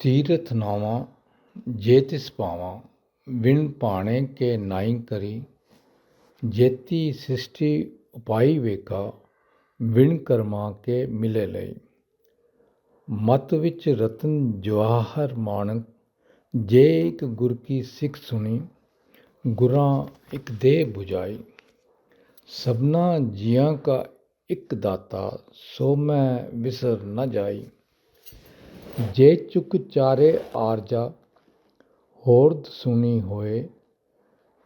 ਤੀਰਥ ਨਾਵਾਂ, ਜੇ ਤਿਸ ਪਾਵਾਂ ਵਿਣ ਭਾਣੇ ਕੇ ਨਾਈ ਕਰੀ। ਜੇਤੀ ਸ੍ਰਿਸ਼ਟੀ ਉਪਾਈ ਵੇਖਾ ਵਿਣ ਕਰਮਾ ਕੇ ਮਿਲੇ ਲਈ। ਮਤ ਵਿੱਚ ਰਤਨ ਜਵਾਹਰ ਮਾਣਕ, ਜੇ ਇੱਕ ਗੁਰ ਕੀ ਸਿੱਖ ਸੁਣੀ, ਗੁਰਾਂ ਇੱਕ ਦੇ 부ਜਾਈ ਸਭਨਾ ਜੀਆਂ ਕਾ ਇੱਕ ਦਾਤਾ, ਸੋ ਮੈਂ ਵਿਸਰ ਨ ਜਾਈ। ਜੇ ਚੁਕ ਚਾਰੇ ਆਰਜਾ ਹੋਰਦ ਸੁਣੀ ਹੋਏ,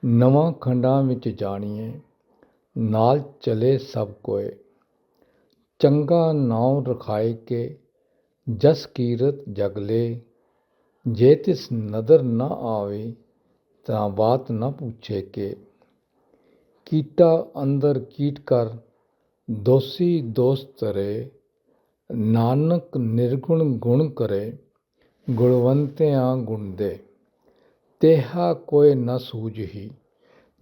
ਨਵਾਂ ਖੰਡਾਂ ਵਿੱਚ ਜਾਣੀਏ, ਨਾਲ ਚਲੇ ਸਭ ਕੋਏ। ਚੰਗਾ ਨਾਉ ਰਖਾਏ ਕੇ, ਜਸ ਕੀਰਤ ਜਗ ਲੇ। ਜੇ ਤਿਸ ਨਦਰ ਨਾ ਆਵੇ, ਤਾਂ ਬਾਤ ਨਾ ਪੁੱਛੇ ਕੇ। ਕੀਟਾ ਅੰਦਰ ਕੀਟ ਕਰ, ਦੋਸੀ ਦੋਸ ਤਰੇ ਨਾਨਕ ਨਿਰਗੁਣ ਗੁਣ ਕਰੇ, ਗੁਣਵੰਤਿਆ ਗੁਣ ਦੇ। ਤੇਹਾ ਕੋਇ ਨ ਸੂਝਹੀ,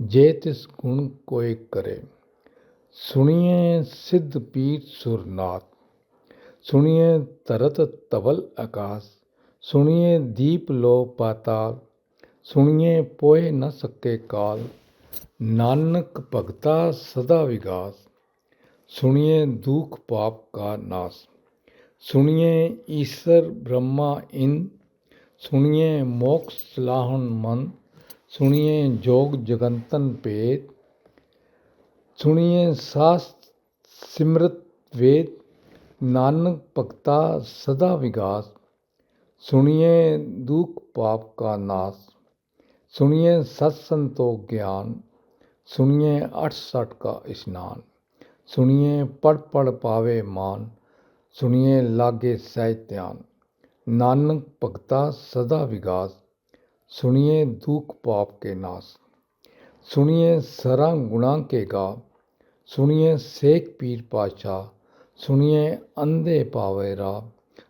ਜੇ ਤਿਸ ਗੁਣ ਕੋਇ ਕਰੇ। ਸੁਣੀਏ ਸਿੱਧ ਪੀਰ ਸੁਰਨਾਥ ਸੁਣੀਏ ਤਰਤ ਤਵਲ ਆਕਾਸ ਸੁਣੀਏ ਦੀਪ ਲੋ ਪਾਤਾਲ ਸੁਣੀਏ ਪੋਏ ਨ ਸਕੇ ਕਾਲ। ਨਾਨਕ ਭਗਤਾ ਸਦਾ ਵਿਗਾਸ ਸੁਣੀਏ ਦੁਖ ਪਾਪ ਕਾ ਨਾਸ। ਸੁਣੀਏ ਈਸਰ ਬ੍ਰਹਮਾ ਇੰਦ ਸੁਣੀਏ ਮੋਖ ਸਲਾਹਣ ਮਨ, ਸੁਣੀਏ ਜੋਗ ਜਗੰਤਨ ਭੇਦ, ਸੁਣੀਏ ਸਾਸਤ ਸਿਮਰਤ ਵੇਦ, ਨਾਨਕ ਭਗਤਾ ਸਦਾ ਵਿਗਾਸ, ਸੁਣੀਏ ਦੁਖ ਪਾਪ ਕਾ ਨਾਸ, ਸੁਣੀਏ ਸਤ ਸੰਤੋਖ ਗਿਆਨ, ਸੁਣੀਏ ਅਠ ਸਠ ਕਾ ਇਸ਼ਨਾਨ, ਸੁਣੀਏ ਪੜ ਪੜ ਪਾਵੇ ਮਾਨ ਸੁਣੀਏ ਲਾਗੇ ਸਹਿਜ ਧਿਆਨ ਨਾਨਕ ਭਗਤਾ ਸਦਾ ਵਿਗਾਸ ਸੁਣੀਏ ਦੁਖ ਪਾਪ ਕੇ ਨਾਸ ਸੁਣੀਏ ਸਰਾਂ ਗੁਣਾ ਕੇ ਗਾ ਸੁਣੀਏ ਸੇਖ ਪੀਰ ਪਾਸ਼ਾ ਸੁਣੀਏ ਅੰਧੇ ਪਾਵੇ ਰਾ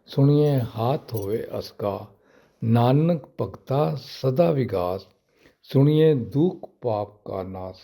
ਸੁਣੀਏ ਹਾਥ ਹੋਵੇ ਅਸਕਾ ਨਾਨਕ ਭਗਤਾ ਸਦਾ ਵਿਗਾਸ ਸੁਣੀਏ ਦੁਖ ਪਾਪ ਕਾ ਨਾਸ